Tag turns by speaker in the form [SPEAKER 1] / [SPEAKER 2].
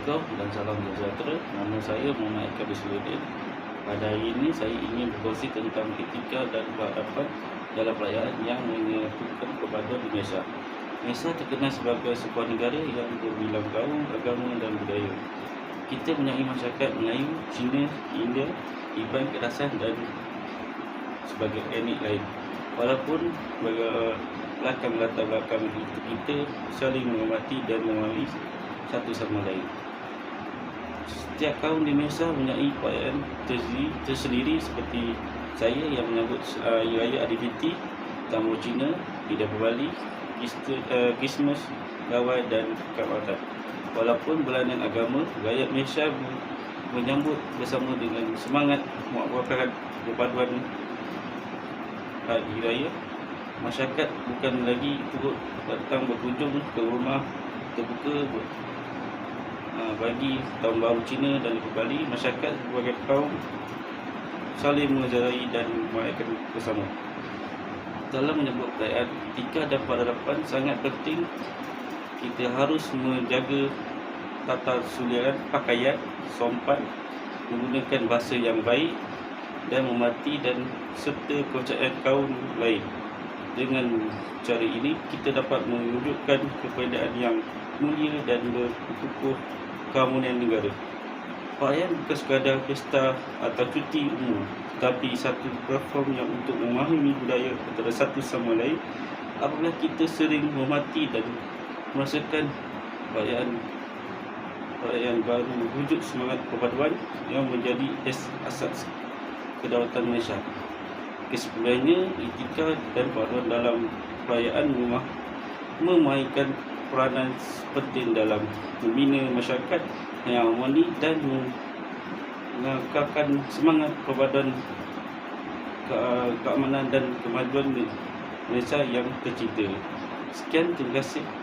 [SPEAKER 1] Assalamualaikum dan salam sejahtera. Nama saya Muhammad Eka Bisuluddin. Pada hari ini saya ingin berkongsi tentang etika dan berhadapan dalam perayaan yang menyatukan kepada Malaysia. Malaysia terkenal sebagai sebuah negara yang berbilang kaum, agama dan budaya. Kita mempunyai masyarakat Melayu, Cina, India, Iban, Kedasan dan sebagai etnik lain. Walaupun belakang latar belakang itu kita saling menghormati dan memahami satu sama lain. Setiap kaum di Malaysia mempunyai perayaan tersendiri, tersendiri seperti saya yang menyambut uh, Raya Aidilfitri, Tahun Cina, Ida Bali, Christmas, Gawai dan Kawasan. Walaupun bulanan agama, rakyat Malaysia menyambut bersama dengan semangat mewakilkan perpaduan hari raya masyarakat bukan lagi turut datang berkunjung ke rumah terbuka bagi tahun baru Cina dan Ibu Bali, masyarakat sebagai kaum saling mengejarai dan merayakan bersama. Dalam menyebut perayaan etika dan pengharapan sangat penting kita harus menjaga tata suliran pakaian, sompan, menggunakan bahasa yang baik dan memati dan serta kepercayaan kaum lain. Dengan cara ini kita dapat menunjukkan keberadaan yang mulia dan berkukuh keamanan negara. Perayaan bukan sekadar pesta atau cuti umum, tapi satu platform yang untuk memahami budaya antara satu sama lain apabila kita sering menghormati dan merasakan perayaan perayaan baru wujud semangat perpaduan yang menjadi asas kedaulatan Malaysia. Kesebenarnya, etika dan perpaduan dalam perayaan rumah memainkan peranan penting dalam membina masyarakat yang harmoni dan mengekalkan semangat perpaduan ke keamanan dan kemajuan Malaysia yang tercipta. Sekian, terima kasih.